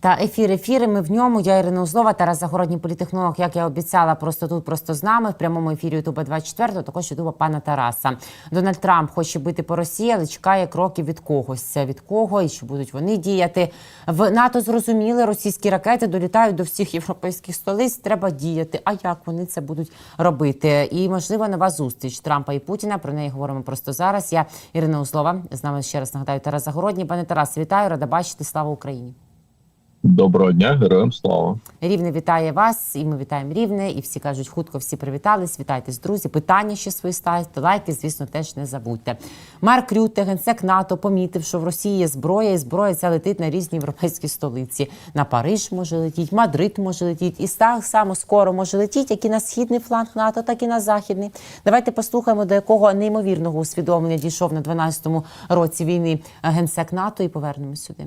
Та ефір ефіри. Ми в ньому. Я Ірина Узлова, Тарас Загородній політехнолог, як я обіцяла, просто тут, просто з нами в прямому ефірі Ютуба 24 також Ютуба пана Тараса. Дональд Трамп хоче бити по Росії, але чекає кроків від когось. Від кого і чи будуть вони діяти в НАТО? Зрозуміли, російські ракети долітають до всіх європейських столиць. Треба діяти. А як вони це будуть робити? І можливо нова зустріч Трампа і Путіна. Про неї говоримо просто зараз. Я Ірина Узлова. З нами ще раз нагадаю Тарас Загородній. Пане Тарас, вітаю, рада бачити. Слава Україні. Доброго дня, героям слава. Рівне вітає вас, і ми вітаємо Рівне. І всі кажуть, хутко всі привітались. Вітайтесь, друзі. Питання ще свої ставте. Лайки, звісно, теж не забудьте. Марк Рюте, генсек НАТО, помітив, що в Росії є зброя, і зброя ця летить на різні європейські столиці. На Париж може летіти, Мадрид може летіти, і так само скоро може летіти, як і на східний фланг НАТО, так і на західний. Давайте послухаємо, до якого неймовірного усвідомлення дійшов на 12-му році війни генсек НАТО, і повернемось сюди.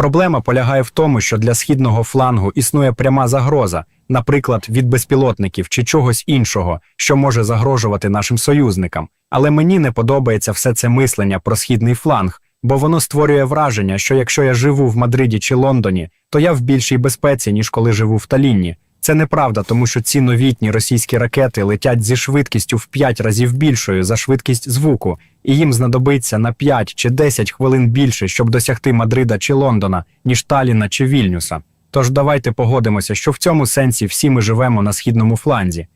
Проблема полягає в тому, що для східного флангу існує пряма загроза, наприклад, від безпілотників чи чогось іншого, що може загрожувати нашим союзникам. Але мені не подобається все це мислення про східний фланг, бо воно створює враження, що якщо я живу в Мадриді чи Лондоні, то я в більшій безпеці, ніж коли живу в Талінні. Це неправда, тому що ці новітні російські ракети летять зі швидкістю в 5 разів більшою за швидкість звуку, і їм знадобиться на 5 чи 10 хвилин більше, щоб досягти Мадрида чи Лондона, ніж Таліна чи Вільнюса. Тож давайте погодимося, що в цьому сенсі всі ми живемо на східному фланзі.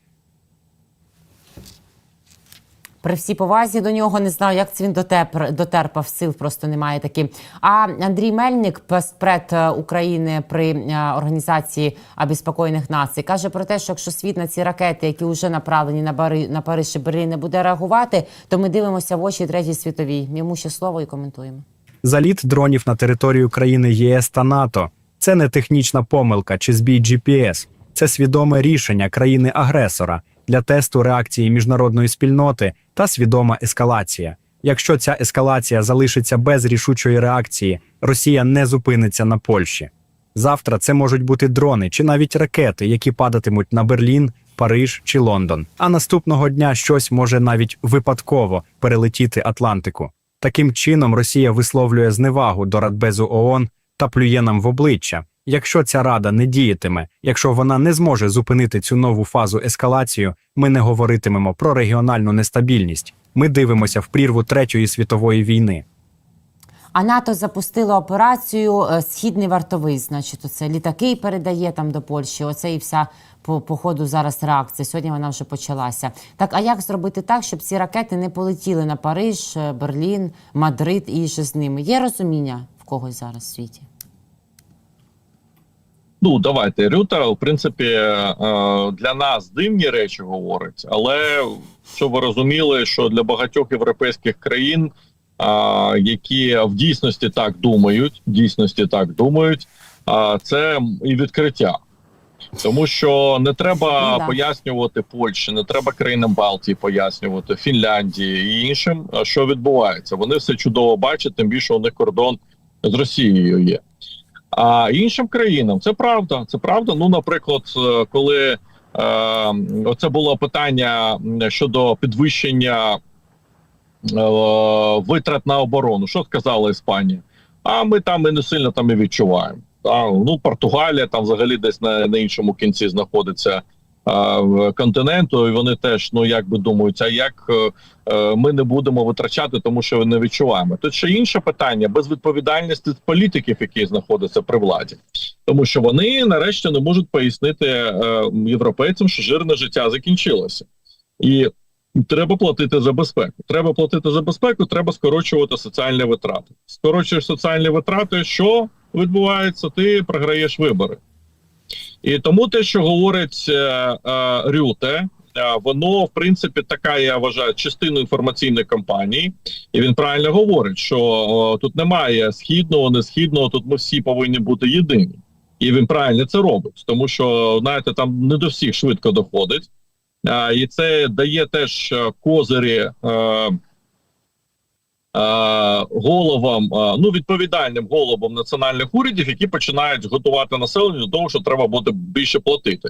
При всій повазі до нього не знаю, як це він дотепр, дотерпав сил, просто немає таки. А Андрій Мельник, поспред е, України при е, організації обеспокоєних націй, каже про те, що якщо світ на ці ракети, які вже направлені на Бари на Париж і Берлін, не буде реагувати, то ми дивимося в очі третій світовій. Йому ще слово і коментуємо. Заліт дронів на територію країни ЄС та НАТО це не технічна помилка чи збій GPS. Це свідоме рішення країни-агресора для тесту реакції міжнародної спільноти та свідома ескалація. Якщо ця ескалація залишиться без рішучої реакції, Росія не зупиниться на Польщі. Завтра це можуть бути дрони чи навіть ракети, які падатимуть на Берлін, Париж чи Лондон. А наступного дня щось може навіть випадково перелетіти Атлантику. Таким чином Росія висловлює зневагу до Радбезу ООН та плює нам в обличчя. Якщо ця рада не діятиме, якщо вона не зможе зупинити цю нову фазу ескалацію, ми не говоритимемо про регіональну нестабільність. Ми дивимося в прірву Третьої світової війни. А НАТО запустило операцію е, Східний вартовий. Значить, оце літаки передає там до Польщі. Оце і вся по, по ходу зараз реакція. Сьогодні вона вже почалася. Так, а як зробити так, щоб ці ракети не полетіли на Париж, е, Берлін, Мадрид і ще з ними? Є розуміння в когось зараз в світі? Ну давайте Рюта, в принципі, е, для нас дивні речі говорить, але щоб ви розуміли, що для багатьох європейських країн, які в дійсності так думають, в дійсності так думають, це і відкриття. Тому що не треба Ну, да. пояснювати Польщі, не треба країнам Балтії пояснювати Фінляндії і іншим, що відбувається. Вони все чудово бачать, тим більше у них кордон з Росією є. А іншим країнам це правда. Це правда. Ну, наприклад, е, коли е, оце було питання щодо підвищення е, витрат на оборону, що сказала Іспанія? А ми там і не сильно там і відчуваємо. А, ну, Португалія там взагалі десь на, на іншому кінці знаходиться континенту, і вони теж ну як би думають, а як е, е, ми не будемо витрачати, тому що не відчуваємо. Тут ще інше питання безвідповідальності політиків, які знаходяться при владі, тому що вони нарешті не можуть пояснити е, європейцям, що жирне життя закінчилося, і треба платити за безпеку. Треба платити за безпеку, треба скорочувати соціальні витрати. Скорочуєш соціальні витрати, що відбувається? Ти програєш вибори. І тому те, що говорить е, е, Рюте, е, воно в принципі така, я вважаю, частиною інформаційної кампанії, і він правильно говорить, що о, тут немає східного, не східного, тут ми всі повинні бути єдині. І він правильно це робить, тому що знаєте, там не до всіх швидко доходить, а, і це дає теж козирі. Е, Головам, е, ну відповідальним головам національних урядів, які починають готувати населення до того, що треба буде більше платити.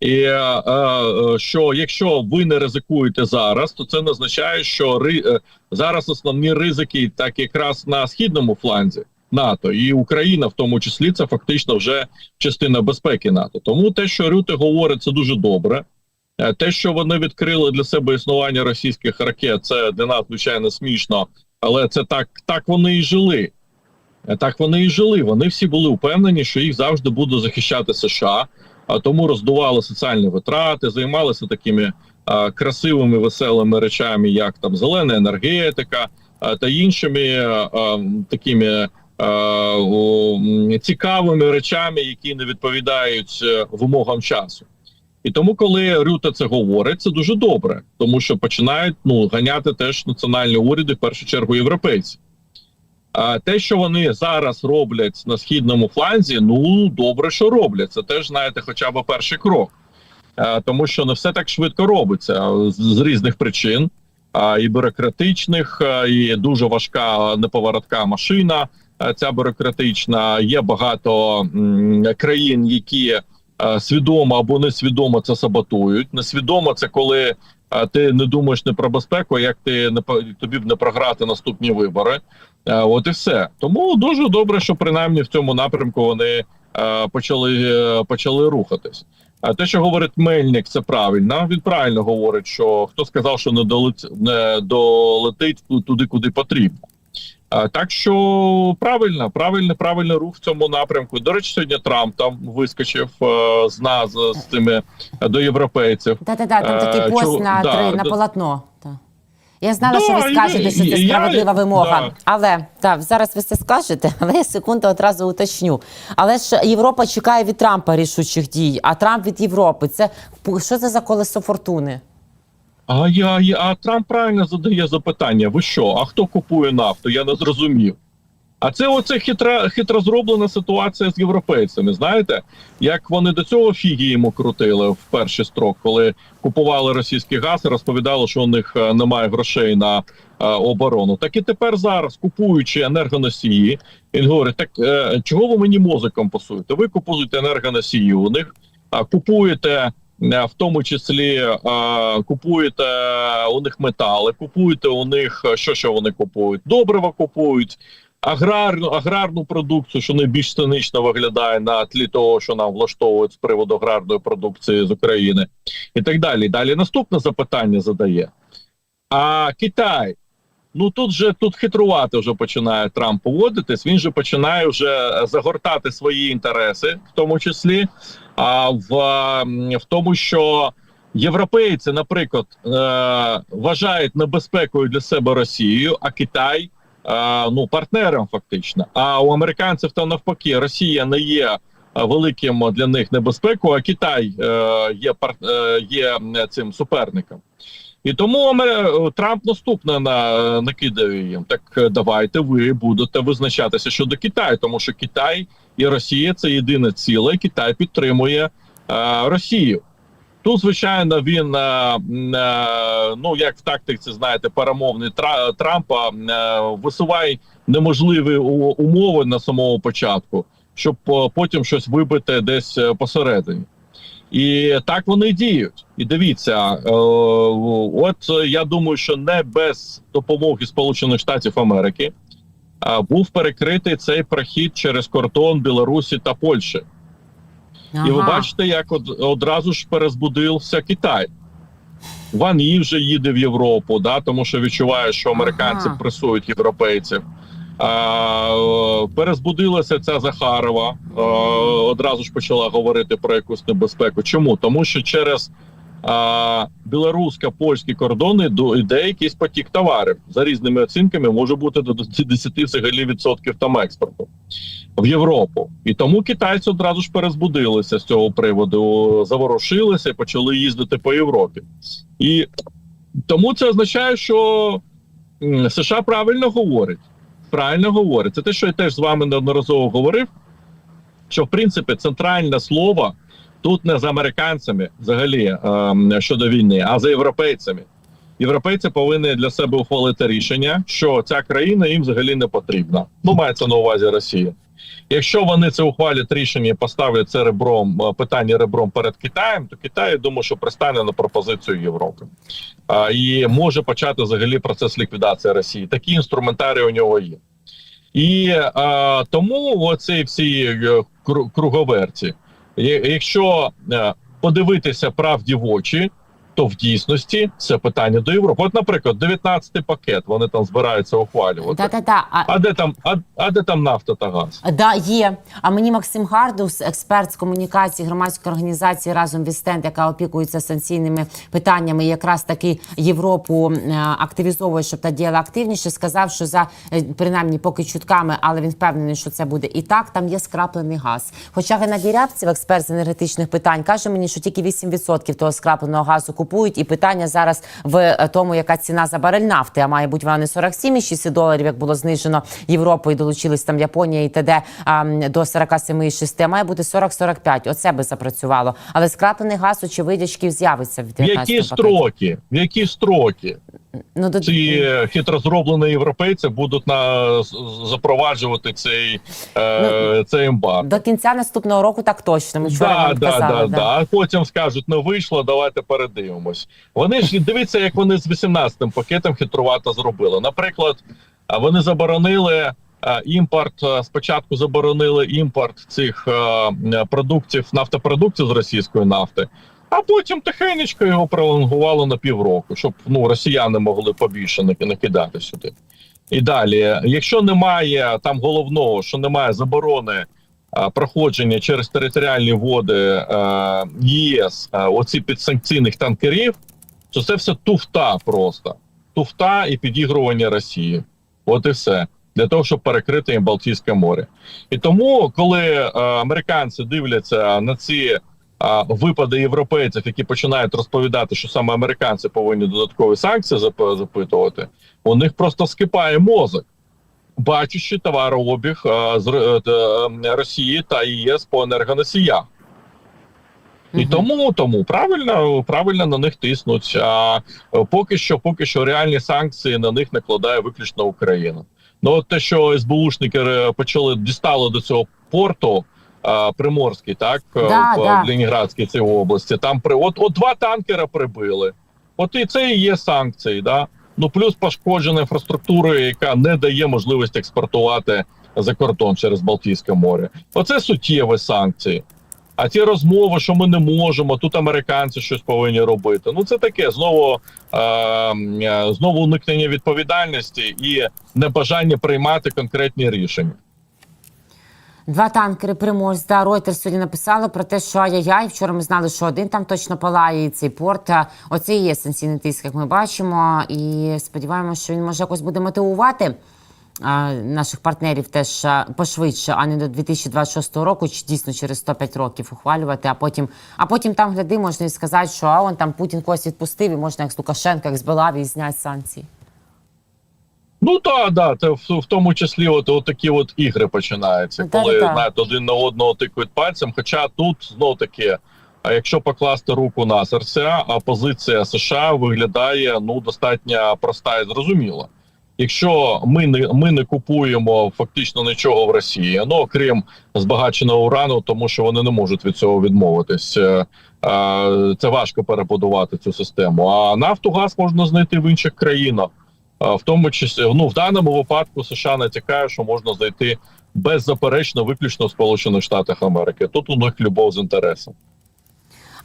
І е, е, що якщо ви не ризикуєте зараз, то це не означає, що ри, е, зараз основні ризики так якраз на східному фланзі. НАТО, і Україна, в тому числі, це фактично вже частина безпеки НАТО. Тому те, що Рюте говорить, це дуже добре. Е, Те, що вони відкрили для себе існування російських ракет, це для нас звичайно смішно, але це так, так вони і жили. Е, Так вони і жили. Вони всі були впевнені, що їх завжди буде захищати США, а тому роздували соціальні витрати, займалися такими а, красивими веселими речами, як там зелена енергетика а, та іншими а, такими а, о, цікавими речами, які не відповідають е, вимогам часу. І тому, коли Рюта це говорить, це дуже добре, тому що починають ну ганяти теж національні уряди, в першу чергу європейці. А те, що вони зараз роблять на східному фланзі, ну добре, що роблять. Це теж знаєте, хоча б перший крок, а, тому що не все так швидко робиться з, з різних причин, а, і бюрократичних, а, і дуже важка неповоротка машина. а, Ця бюрократична. Є багато м, країн, які свідомо або несвідомо це саботують. Несвідомо це коли ти не думаєш не про безпеку, як ти не тобі б не програти наступні вибори. Е, От і все. Тому дуже добре, що принаймні в цьому напрямку вони е, почали, е, почали рухатись. А те, що говорить Мельник, це правильно. Він правильно говорить, що хто сказав, що не долетить, туди, куди потрібно. Так що правильно, правильно, правильний рух в цьому напрямку. До речі, сьогодні Трамп там вискочив е, з нас з цими е, до європейців. Та-та-та, там такий Е, пост чого- на да, три на да. полотно. Та. Я знала, Да, що ви скажете, що це і- я- справедлива вимога. да. Але так, зараз ви це скажете, але я секунду одразу уточню. Але ж Європа чекає від Трампа рішучих дій, а Трамп від Європи. Це що це за колесо фортуни? А я, я а Трамп правильно задає запитання: ви що? А хто купує нафту? Я не зрозумів. А це оце хитра хитро зроблена ситуація з європейцями. Знаєте, як вони до цього фіги йому крутили в перший строк, коли купували російський газ і розповідали, що у них е, немає грошей на е, оборону. Так і тепер зараз, купуючи енергоносії, він говорить: так е, чого ви мені мозиком пасуєте? Ви купуєте енергоносії у них, а купуєте. Е, В тому числі е, купуєте у них метали, купуєте у них е, що, що вони купують? Добрива купують, аграрну аграрну продукцію, що найбільш цинично виглядає на тлі того, що нам влаштовують з приводу аграрної продукції з України, і так далі. Далі наступне запитання задає: а Китай? Ну тут же тут хитрувати вже починає Трамп поводитись. Він же починає вже загортати свої інтереси, в тому числі, а в, в тому, що європейці, наприклад, е, вважають небезпекою для себе Росію, а Китай е, ну партнером фактично. А у американців там навпаки Росія не є е, великим для них небезпекою, а Китай е, є е, є цим суперником. І тому Трамп наступне на накидає їм. Так е, давайте ви будете визначатися щодо Китаю, тому що Китай і Росія це єдине ціле. Китай підтримує е, Росію. Тут, звичайно, він е, м, е, ну як в тактиці, знаєте, перемовний Тра- Трампа е, висуває неможливі умови на самому початку, щоб е, потім щось вибити десь е, посередині. І так вони діють. І дивіться, е, от е, я думаю, що не без допомоги Сполучених Штатів Америки е, був перекритий цей прохід через кордон Білорусі та Польщі. І ви бачите, як од, одразу ж перезбудився Китай. Ван Ї вже їде в Європу, да, тому що відчуває, що американці Ага. пресують європейців. Е, перезбудилася ця Захарова, е, одразу ж почала говорити про якусь небезпеку. Чому? Тому що через білорусько-польські кордони до йде якийсь потік товарів за різними оцінками, може бути до 10 взагалі відсотків там експорту в Європу. І тому китайці одразу ж перезбудилися з цього приводу, заворушилися і почали їздити по Європі. І тому це означає, що США правильно говорить. Правильно говорить. Це те, що я теж з вами неодноразово говорив. Що в принципі центральне слово тут не з американцями взагалі ем, щодо війни, а за європейцями. Європейці повинні для себе ухвалити рішення, що ця країна їм взагалі не потрібна. Ну, мається на увазі Росія. Якщо вони це ухвалять рішення поставлять це ребром е, питання ребром перед Китаєм, то Китай я думаю, що пристане на пропозицію Європи а, і може почати взагалі процес ліквідації Росії. Такі інструментарії у нього є. І е, тому оці всі е, круговерці, якщо е, подивитися правді в очі, то в дійсності це питання до Європи. От, наприклад, 19-й пакет вони там збираються ухвалювати. Та-та-та. А, А де там, а, а де там нафта та газ? Да, є. А мені Максим Гардус, експерт з комунікації громадської організації разом Вістенд, яка опікується санкційними питаннями, якраз таки Європу е, активізовує, щоб та діяла активніше. Сказав, що за е, принаймні поки чутками, але він впевнений, що це буде і так. Там є скраплений газ. Хоча Геннадій Рябцев, експерт з енергетичних питань, каже мені, що тільки 8% того скрапленого газу купують, і питання зараз в е, тому, яка ціна за барель нафти. А має бути вона не 47,6 доларів, як було знижено Європою, долучились там Японія і т.д. а, до 47,6, а має бути 40-45. Оце би запрацювало. Але скраплений газ, очевидячків з'явиться в В які пакеті. строки? В які строки Ну, до... ці е, хитро зроблені європейці будуть на запроваджувати цей, е, цей ембарго? до кінця наступного року так точно. Ми вчора Да, вам да, казали. да, да. А потім скажуть, не вийшло, давайте передивимось. Вони ж дивіться, як вони з 18-м пакетом хитрувато зробили. Наприклад, вони заборонили імпорт. Спочатку заборонили імпорт цих продуктів, нафтопродуктів з російської нафти, а потім тихенечко його пролонгували на півроку, щоб ну росіяни могли побільше накидати сюди. І далі, якщо немає там головного, що немає заборони а, проходження через територіальні води е, ЄС е, оці підсанкційних танкерів, то це все туфта просто. Туфта і підігрування Росії. От і все. Для того, щоб перекрити їм Балтійське море. І тому, коли е, американці дивляться на ці е, випади європейців, які починають розповідати, що саме американці повинні додаткові санкції запитувати, у них просто скипає мозок бачачи товарообіг е, з Р- е, е, Росії та ЄС по енергоносіях. І Мгм. тому тому правильно правильно на них тиснуть. А поки що, поки що реальні санкції на них накладає виключно Україна. Ну от те, що СБУшники почали дістали до цього порту. Е, Приморський, так е, Да, в, да. в Леніградській цій області. Там при от, от два танкера прибили. От і це і є санкції. Да? Ну плюс пошкоджена інфраструктура, яка не дає можливості експортувати за кордон через Балтійське море. Оце суттєві санкції. А ті розмови, що ми не можемо, тут американці щось повинні робити. Ну це таке знову, е, е, знову уникнення відповідальності і небажання приймати конкретні рішення. Два танкери Приморськ, да, Reuters сьогодні написали про те, що ай-яй-яй, вчора ми знали, що один там точно палає, і цей порт. Оце і є санкційний тиск, як ми бачимо. І сподіваємося, що він може якось буде мотивувати наших партнерів теж пошвидше, а не до 2026 року, чи дійсно через 105 років ухвалювати. А потім, а потім там гляди, можна і сказати, що а он там Путін когось відпустив, і можна як з Лукашенка, як з Белаві, зняти санкції. Ну так, да, це в, в тому числі от, от такі от ігри починаються, Да, коли да, да. знаєте, один на одного тикають пальцем. Хоча тут знов таки, а якщо покласти руку на серця, а позиція США виглядає ну достатньо проста і зрозуміла. Якщо ми не ми не купуємо фактично нічого в Росії, ну окрім збагаченого урану, тому що вони не можуть від цього відмовитись. Е, е, Це важко перебудувати цю систему. А нафту газ можна знайти в інших країнах. В тому числі, ну в даному випадку США натякає, що можна зайти беззаперечно виключно в Сполучених Штатах Америки. Тут у них любов з інтересом.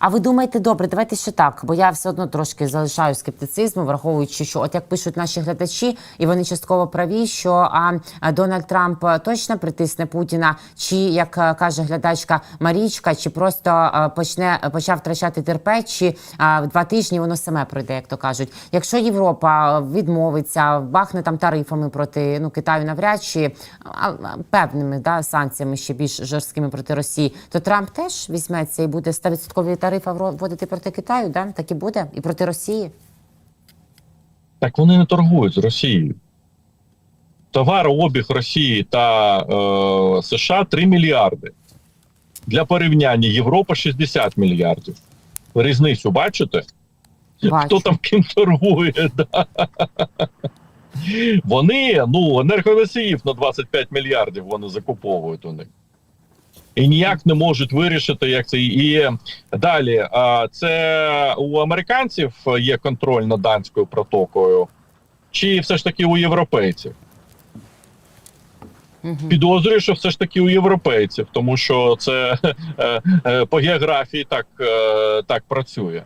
А ви думаєте, добре, давайте ще так, бо я все одно трошки залишаю скептицизму, враховуючи, що от як пишуть наші глядачі, і вони частково праві, що а, Дональд Трамп точно притисне Путіна, чи як каже глядачка Марічка, чи просто а, почне почав втрачати терпець, а, в два тижні воно саме пройде, як то кажуть. Якщо Європа відмовиться, бахне там тарифами проти ну Китаю, навряд чи певними да санкціями ще більш жорсткими проти Росії, то Трамп теж візьметься і буде 100% тарифи вро- вводити проти Китаю, да так і буде, і проти Росії. Так вони не торгують з Росією. Товарообіг Росії та е, США 3 мільярди. Для порівняння Європа 60 мільярдів. Різницю бачите? Бачу. Хто там ким торгує? Да. Вони, ну, енергоносіїв на 25 мільярдів вони закуповують у них. І ніяк не можуть вирішити, як це. І далі, а, це у американців є контроль над данською протокою, чи все ж таки у європейців? Підозрюю, що все ж таки у європейців, тому що це е, е, по географії так, е, так працює.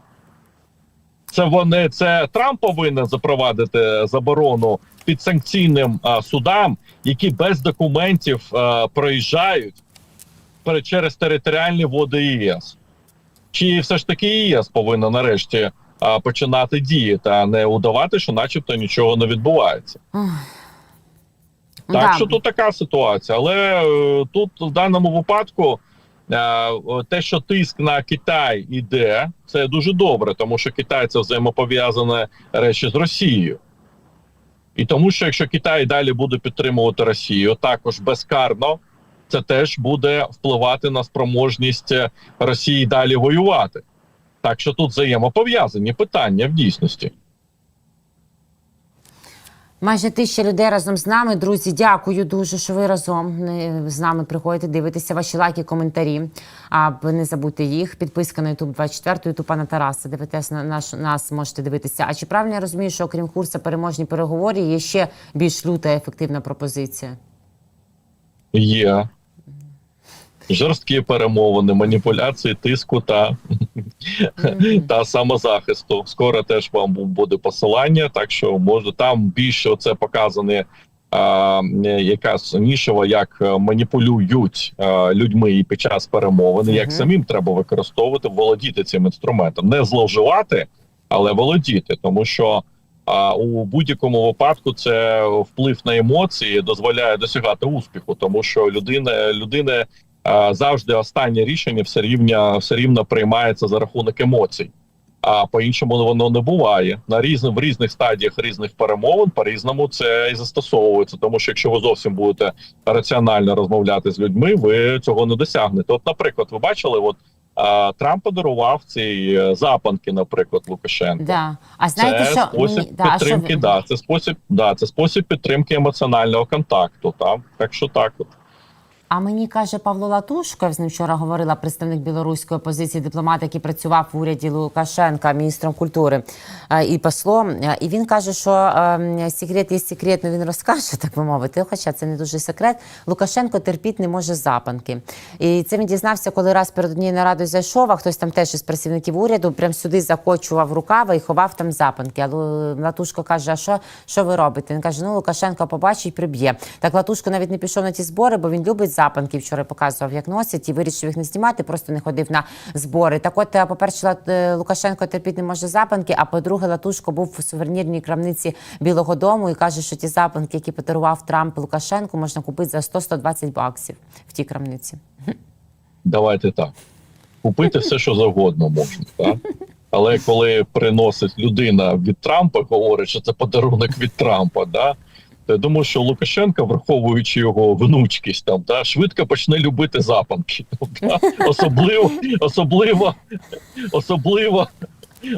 Це вони це Трамп повинен запровадити заборону підсанкційним а, судам, які без документів а, проїжджають через територіальні води ЄС. Чи все ж таки ЄС повинна нарешті а, починати діяти, а не удавати, що начебто нічого не відбувається. Так Да. що тут така ситуація, але е, тут в даному випадку е, те, що тиск на Китай іде, це дуже добре, тому що Китай це взаємопов'язане речі з Росією. І тому, що якщо Китай далі буде підтримувати Росію, також безкарно, це теж буде впливати на спроможність е, Росії далі воювати. Так що тут взаємопов'язані питання в дійсності. Майже тисяча людей разом з нами. Друзі, дякую дуже, що ви разом е, з нами приходите дивитися ваші лайки, коментарі. А ви не забудьте їх. Підписка на YouTube 24, YouTube пана Тараса. Дивитесь на наш нас, можете дивитися. А чи правильно я розумію, що окрім курсу переможні переговорі є ще більш люта ефективна пропозиція? Є. Жорсткі перемовини, маніпуляції, тиску та, та самозахисту. Скоро теж вам буде посилання, так що може там більше це показане е, якась нішева, як е, маніпулюють а, людьми і під час перемовин, як самим треба використовувати, володіти цим інструментом, не зловживати, але володіти, тому що. А у будь-якому випадку це вплив на емоції дозволяє досягати успіху, тому що людина людина завжди останнє рішення все рівня все рівно приймається за рахунок емоцій. А по-іншому воно не буває на різних в різних стадіях різних перемовин. По різному це і застосовується. Тому що якщо ви зовсім будете раціонально розмовляти з людьми, ви цього не досягнете. От, наприклад, ви бачили, от а, Трамп подарував ці е, запанки, наприклад, Лукашенко. Да. А знаєте, це що спосіб мені да, а що підтримки, да, це спосіб, да, це спосіб підтримки емоціонального контакту. Та? Так що так от. А мені каже Павло Латушко, я з ним вчора говорила представник білоруської опозиції, дипломат, який працював в уряді Лукашенка, міністром культури е, і послом. Е, І він каже, що е, секрет є секрет, ну він розкаже, так би мовити. Хоча це не дуже секрет. Лукашенко терпіти не може запанки. І це він дізнався, коли раз перед однією нарадою зайшов, а хтось там теж із працівників уряду прям сюди закочував рукава і ховав там запанки. А Латушко каже: А що, що ви робите? Він каже: Ну, Лукашенко побачить приб'є. Так Латушко навіть не пішов на ті збори, бо він любить запанки. Вчора показував, як носять, і вирішив їх не знімати, просто не ходив на збори. Так, от, е, по-перше, е, Лукашенко терпіти не може запанки. А по-друге, Латушко був в сувенірній крамниці Білого Дому і каже, що ті запанки, які подарував Трамп Лукашенку, можна купити за 100-120 баксів в тій крамниці. Давайте так. Купити все, що завгодно можна, так? Але коли приносить людина від Трампа, говорить, що це подарунок від Трампа, да? То я думаю, що Лукашенко, враховуючи його внучкість, там, да, швидко почне любити запанки. Да? Особливо, особливо, особливо,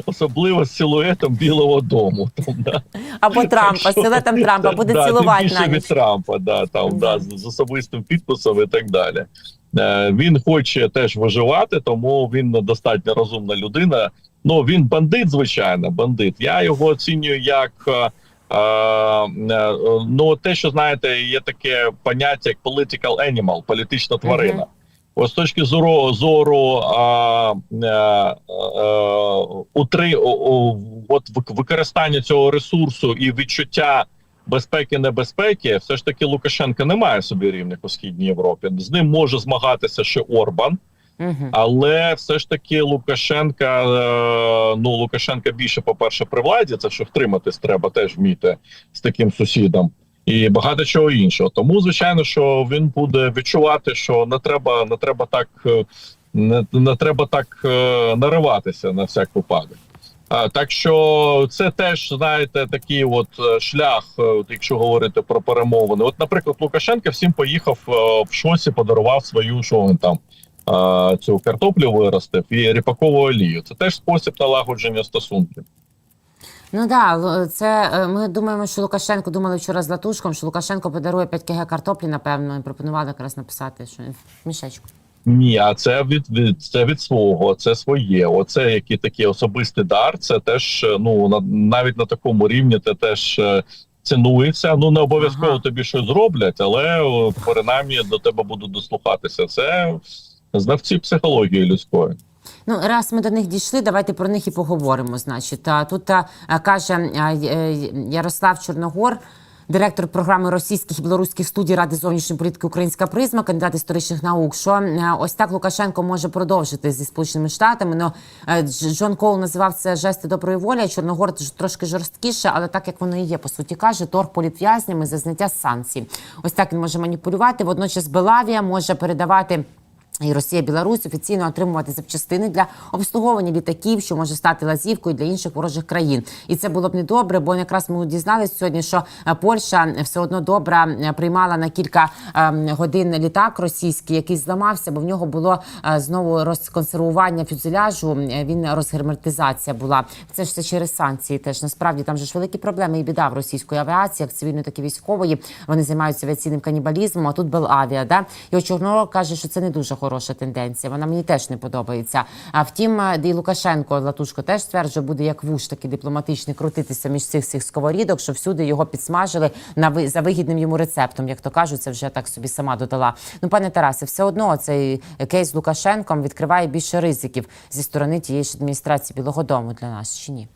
особливо з силуетом Білого дому. Там, да? Або Трампа, що- силуетом Трампа буде да, цілувати більше на від. Трампа, да, там, да, з, з особистим підписом і так далі. Е, він хоче теж виживати, тому він достатньо розумна людина. Ну він бандит, звичайно, бандит. Я його оцінюю як. Е, ну, те, що знаєте, є таке поняття як political animal, політична тварина. Ось з точки зору зору а, е, е, утри, о, о, от використання цього ресурсу і відчуття безпеки небезпеки, все ж таки Лукашенко не має собі рівних у східній Європі. З ним може змагатися ще Орбан, Але все ж таки Лукашенка, е, ну Лукашенка більше, по-перше, при владі, це що втриматись треба теж вміти з таким сусідом. І багато чого іншого. Тому, звичайно, що він буде відчувати, що не треба, не треба так, е, не, не треба так е, нариватися на всяк випадок. А, так що це теж знаєте такий от шлях, от якщо говорити про перемовини. От, наприклад, Лукашенко всім поїхав в шосі, подарував свою що він там цю картоплю виростив і ріпакову олію. Це теж спосіб налагодження стосунків. Ну да, це е, ми думаємо, що Лукашенко думали вчора з Латушком, що Лукашенко подарує 5 кг картоплі, напевно, і пропонували якраз написати, що в мішечку. Ні, а це від, від це від свого, це своє. Оце який такий особистий дар. Це теж е, ну на навіть на такому рівні. Це теж е, цінується. Ну не обов'язково Ага. тобі щось зроблять, але принаймні до тебе будуть дослухатися. Це знавці психології людської. Ну, раз ми до них дійшли, давайте про них і поговоримо. Значить, а, тут а, каже а, е, Ярослав Чорногор. Директор програми російських і білоруських студій Ради зовнішньої політики Українська призма, кандидат історичних наук. Що е, ось так Лукашенко може продовжити зі сполученими штатами. Ну е, Джон Коул називав це жести доброї волі. а Чорногор трошки жорсткіше, але так як воно і є, по суті каже, торг політв'язнями за зняття санкцій. Ось так він може маніпулювати. Водночас Белавія може передавати. І Росія, Білорусь офіційно отримувати запчастини для обслуговування літаків, що може стати лазівкою для інших ворожих країн. І це було б не добре, бо якраз ми дізналися сьогодні, що е, Польща все одно добре е, приймала на кілька е, годин літак російський, який зламався, бо в нього було е, знову розконсервування фюзеляжу. е, Він розгерметизація була. Це ж все через санкції. Теж насправді там же ж великі проблеми і біда в російської авіації, як цивільної, так і військової. Вони займаються авіаційним канібалізмом. А тут Белавія. Да? І от Чорнорог каже, що це не дуже хороша тенденція. Вона мені теж не подобається. А втім, е, і Лукашенко Латушко теж стверджує, буде як вуш такий дипломатичний крутитися між цих цих сковорідок, що всюди його підсмажили на ви- за вигідним йому рецептом. Як то кажуть, це вже так собі сама додала. Ну, пане Тарасе, все одно цей кейс з Лукашенком відкриває більше ризиків зі сторони тієї ж адміністрації Білого Дому для нас чи ні?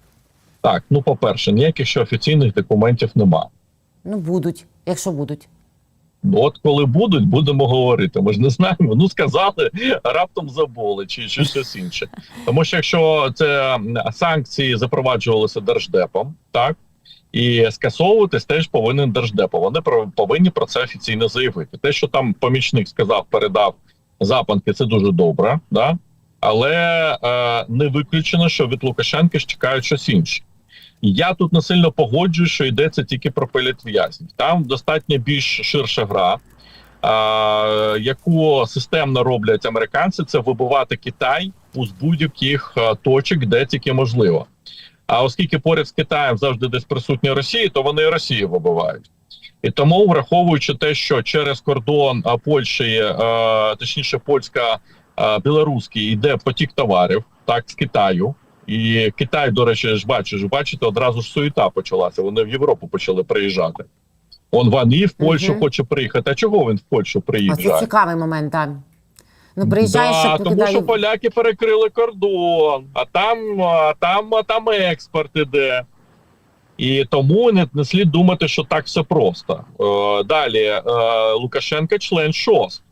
Так, ну по-перше, ніяких ще офіційних документів нема. Ну будуть, якщо будуть. Ну, От коли будуть, будемо говорити. Ми ж не знаємо. Ну сказали, раптом забули чи, щось інше. Тому що якщо це санкції запроваджувалися держдепом, так і скасовуватись теж повинен держдеп. Вони про- повинні про це офіційно заявити. Те, що там помічник сказав, передав запанки, це дуже добре, да? але е, не виключено, що від Лукашенка чекають щось інше. Я тут не сильно погоджуюсь, що йдеться тільки про політв'язнів. Там достатньо більш ширша гра, а, яку системно роблять американці, це вибивати Китай з будь-яких точок, де тільки можливо. А оскільки поряд з Китаєм завжди десь присутня Росія, то вони Росію вибивають. І тому, враховуючи те, що через кордон Польщі, точніше, польська білоруський йде потік товарів, так з Китаю. І Китай, до речі, ж бачиш, бачите, одразу ж суєта почалася. Вони в Європу почали приїжджати. Он Ван в Польщу Мгм. хоче приїхати. А чого він в Польщу приїжджає? цікавий момент. Так. Ну, приїжджаєш, да, щоб тому туди- що поляки перекрили кордон, а там, а там, а там експорт іде. І тому не, не слід думати, що так все просто. Е, далі е, Лукашенка член ШОС.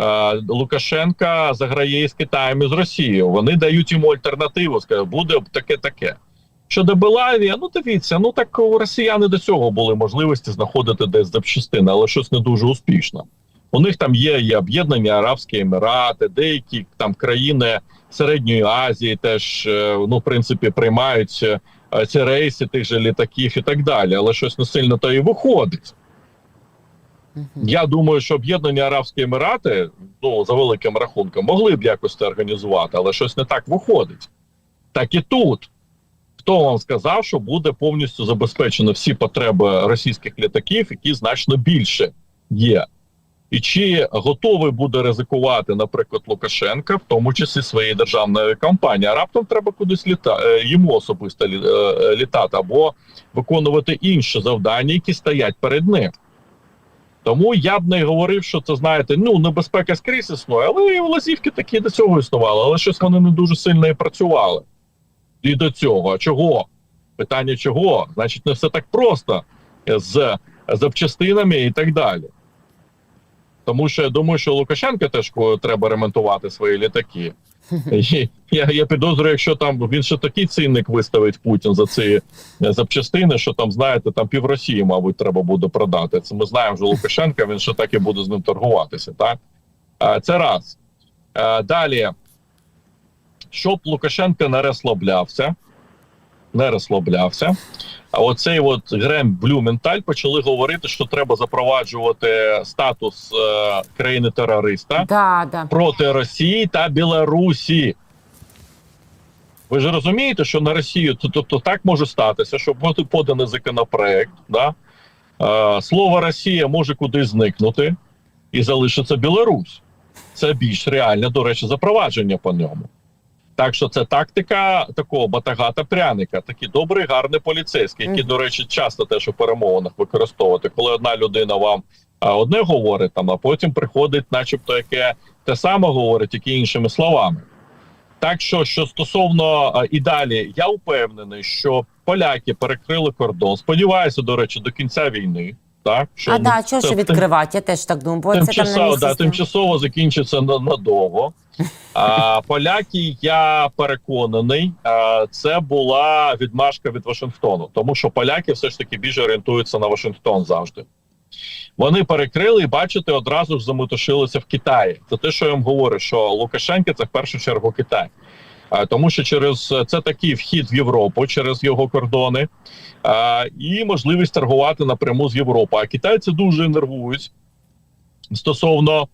Е, Лукашенка заграє з Китаєм і з Росією. Вони дають йому альтернативу. Скажуть, буде таке таке. Щодо Белавія, ну дивіться, ну так у росіяни до цього були можливості знаходити десь запчастини, але щось не дуже успішно. У них там є і об'єднані Арабські Емірати, деякі там країни Середньої Азії теж е, ну в принципі приймають е, ці рейси тих же літаків і так далі, але щось не сильно то і виходить. Я думаю, що об'єднані Арабські Емірати, ну за великим рахунком, могли б якось це організувати, але щось не так виходить. Так і тут. Хто вам сказав, що буде повністю забезпечено всі потреби російських літаків, які значно більше є? І чи готовий буде ризикувати, наприклад, Лукашенка, в тому числі своєї державної компанії, а раптом треба кудись літа е, йому особисто е, літати або виконувати інші завдання, які стоять перед ним. Тому я б не говорив, що це знаєте, ну небезпека скрізь існує, але і лазівки такі до цього існували, але щось вони не дуже сильно і працювали. І до цього. А чого? Питання чого? Значить, не все так просто з запчастинами і так далі. Тому що я думаю, що Лукашенка теж треба ремонтувати свої літаки. Я, я підозрюю, якщо там він ще такий цінник виставить Путін за ці е, запчастини, що там, знаєте, там пів Росії, мабуть, треба буде продати. Це ми знаємо, що Лукашенка він ще так і буде з ним торгуватися. Так? Це раз. Далі, щоб Лукашенко не розслаблявся, не розслаблявся. А оцей от Грем Блюменталь почали говорити, що треба запроваджувати статус е, країни-терориста Да, да. проти Росії та Білорусі. Ви ж розумієте, що на Росію то, то, то так може статися, що буде поданий законопроект. Да? Е, слово Росія може кудись зникнути і залишиться Білорусь. Це більш реальне, до речі, запровадження по ньому. Так що це тактика такого батагата пряника, такий добрий, гарний поліцейський, який, до речі, часто теж у перемовинах використовувати, коли одна людина вам а, одне говорить, там, а потім приходить, начебто, яке те саме говорить, тільки іншими словами. Так що, що стосовно а, і далі, я впевнений, що поляки перекрили кордон. Сподіваюся, до речі, до кінця війни. Так що А да, чого тим- відкривати? Я теж так думаю, бо це там на тимчасово, да, тимчасово закінчиться на- надовго. А, поляки, я переконаний, це була відмашка від Вашингтону, тому що поляки все ж таки більше орієнтуються на Вашингтон завжди. Вони перекрили і бачите, одразу ж заметушилися в Китаї. Це те, що я вам говорю, що Лукашенко це в першу чергу Китай. Тому що через це такий вхід в Європу через його кордони і можливість торгувати напряму з Європи. А китайці дуже нервують стосовно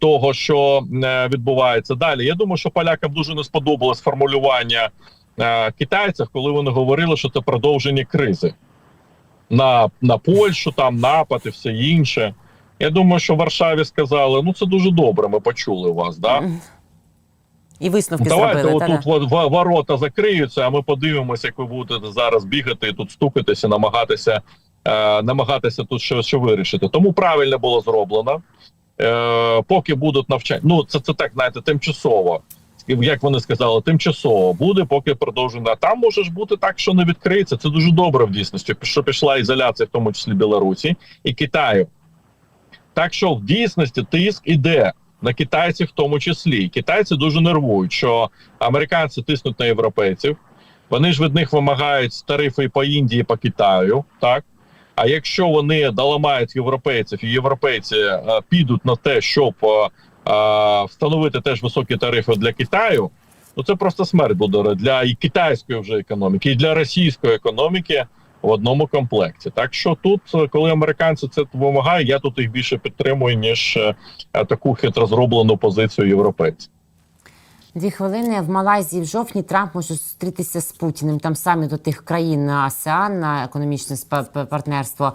того, що е, відбувається далі. Я думаю, що полякам дуже не сподобалось формулювання е, китайців, коли вони говорили, що це продовження кризи на, на Польщу, там напад і все інше. Я думаю, що в Варшаві сказали: ну це дуже добре. Ми почули вас. Да? І висновки Давайте зробили. отут та-да. ворота закриються, а ми подивимося, як ви будете зараз бігати і тут стукатися, намагатися, е, намагатися тут щось що вирішити. Тому правильно було зроблено. Е, поки будуть навчання. Ну це, це так, знаєте, тимчасово. Як вони сказали, тимчасово буде, поки продовжуємо. А там може ж бути так, що не відкриється. Це дуже добре в дійсності, що пішла ізоляція, в тому числі Білорусі і Китаю. Так що в дійсності тиск іде на китайців, в тому числі. Китайці дуже нервують, що американці тиснуть на європейців. Вони ж від них вимагають тарифи і по Індії, і по Китаю. Так а якщо вони доламають європейців, і європейці е, підуть на те, щоб е, е, встановити теж високі тарифи для Китаю, ну це просто смерть буде для і китайської вже економіки, і для російської економіки в одному комплекті. Так що тут, коли американці це вимагають, я тут їх більше підтримую, ніж таку хитро зроблену позицію європейців. Дві хвилини в Малайзії в жовтні Трамп може зустрітися з Путіним. Там самі до тих країн АСЕАН, на економічне партнерство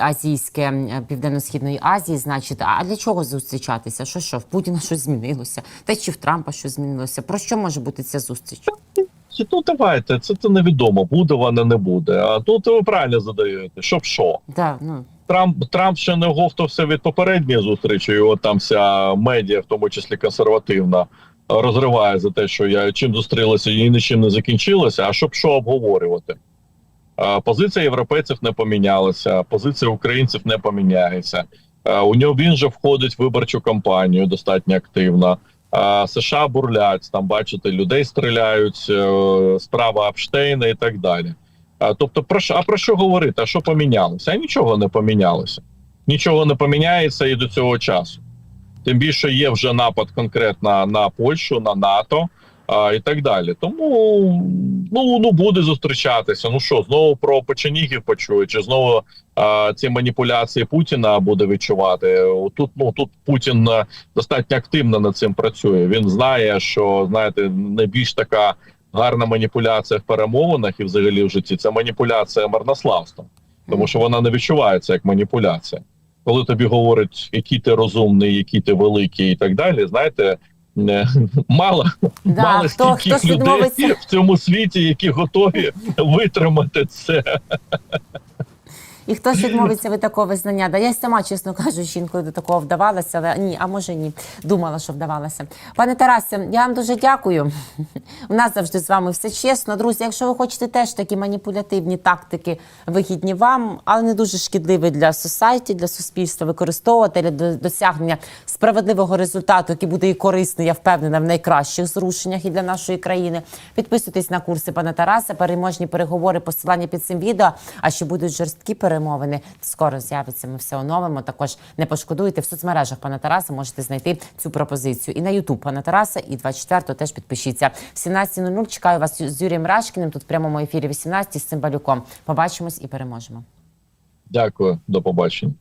азійське південно-східної Азії. Значить, а для чого зустрічатися? Що що в Путіна щось змінилося? Та чи в Трампа щось змінилося? Про що може бути ця зустріч? Ну давайте, це, це невідомо, буде вона, не буде. А тут ви правильно задаєте, щоб що. Да, ну Трамп Трамп ще не оговтався від попередньої зустрічі. Його там вся медіа, в тому числі консервативна, розриває за те, що я чим зустрілася і нічим не закінчилося. А щоб що обговорювати? Позиція європейців не помінялася, позиція українців не поміняється. У нього він же входить в виборчу кампанію достатньо активно. США бурлять там, бачите, людей стріляють, е, справа Апштейна і так далі. Тобто, про що, а про що говорити? А що помінялося? А нічого не помінялося. Нічого не поміняється і до цього часу. Тим більше є вже напад конкретно на Польщу, на НАТО а, і так далі. Тому ну, ну буде зустрічатися. Ну що, знову про печенігів почує, чи знову а, ці маніпуляції Путіна буде відчувати? Тут ну тут Путін е, достатньо активно над цим працює. Він знає, що знаєте, найбільш така гарна маніпуляція в перемовинах і взагалі в житті це маніпуляція марнославством, тому що вона не відчувається як маніпуляція. Коли тобі говорять, який ти розумний, який ти великий, і так далі, знаєте, не, мало, Да, мало хто- стільки хто людей в цьому світі, які готові витримати це. І хтось відмовиться від такого визнання? Да я сама, чесно кажучи, інколи до такого вдавалася, але ні, а може ні. Думала, що вдавалася. Пане Тарасе, я вам дуже дякую. У нас завжди з вами все чесно. Друзі, якщо ви хочете теж такі маніпулятивні тактики, вигідні вам, але не дуже шкідливі для сосайті, для суспільства, використовувати для до- досягнення справедливого результату, який буде і корисний, я впевнена, в найкращих зрушеннях і для нашої країни. Підписуйтесь на курси пана Тараса, переможні переговори, посилання під цим відео. А що будуть жорсткі перемовини, скоро з'явиться. Ми все оновимо. Також не пошкодуйте в соцмережах пана Тараса. Можете знайти цю пропозицію. І на Ютуб пана Тараса, і 24-го теж підпишіться. В 17.00 чекаю вас з Юрієм Рашкіним. Тут в прямому ефірі 18 з Цимбалюком. Побачимось і переможемо. Дякую, до побачення.